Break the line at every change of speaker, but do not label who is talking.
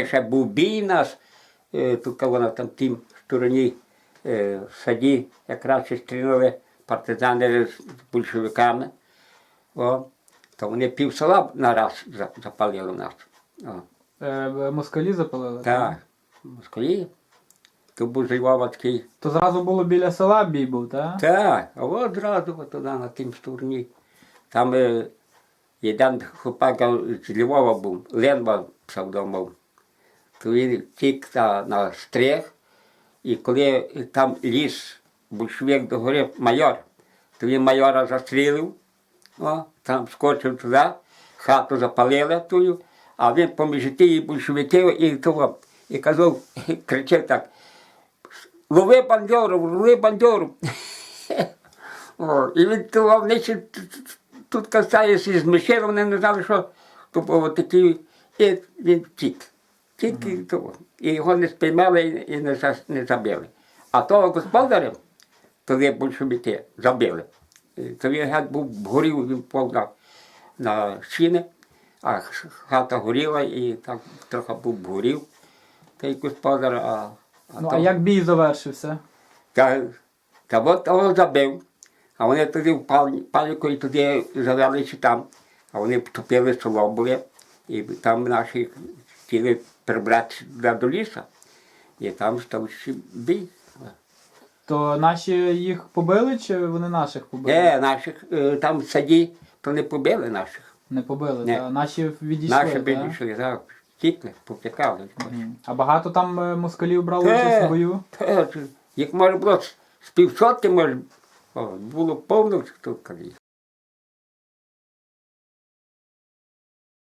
Ще був бій нас, е, тут коли на там тім стороні е, в саді, якраз стріляли партизани з большевиками. О, то вони пів села нараз за- запалили нас. О,
Е, москалі запалили?
так, москалі. То був Львова такий.
То зразу було біля села бій був, так?
Так, а от зразу туди на тім стороні. Там е, один хлопак з Львова був, Ленба псевдомов. То він тік на, стріх, і коли там ліс большевик до гори майор, то він майора застрілив, о, там скочив туди, хату запалили тую, а він поміж тієї большевиків і того, і казав, кричав так, лови бандеру, лови бандеру. О, і він того т- тут касається з мишелом, вони не знали, що то був такий, і він втік. Тільки того. І його не спіймали і не, за- не забили. А того господаря, коли большевики забили, то він геть був горів, він впав на, щіни, а хата горіла і так трохи був горів. Той господар, а,
Ну, а як бій завершився?
та, та от того забив. А вони тоді в пані- паніку і тоді завелися там. А вони втопили село були. І там наші хотіли прибрати до лісу. І там став ще бій.
То наші їх побили чи вони наших побили?
Де наших е, там в саді, то не побили наших.
Не побили,
Ні.
та наші відійшли.
Наші
та?
підійшли, так, втікли, повтікали.
Мгм. А багато там е, москалів брали
Та,
участь у бою?
та, Їх може було з- півсотки, може, о, було повно тут. коли.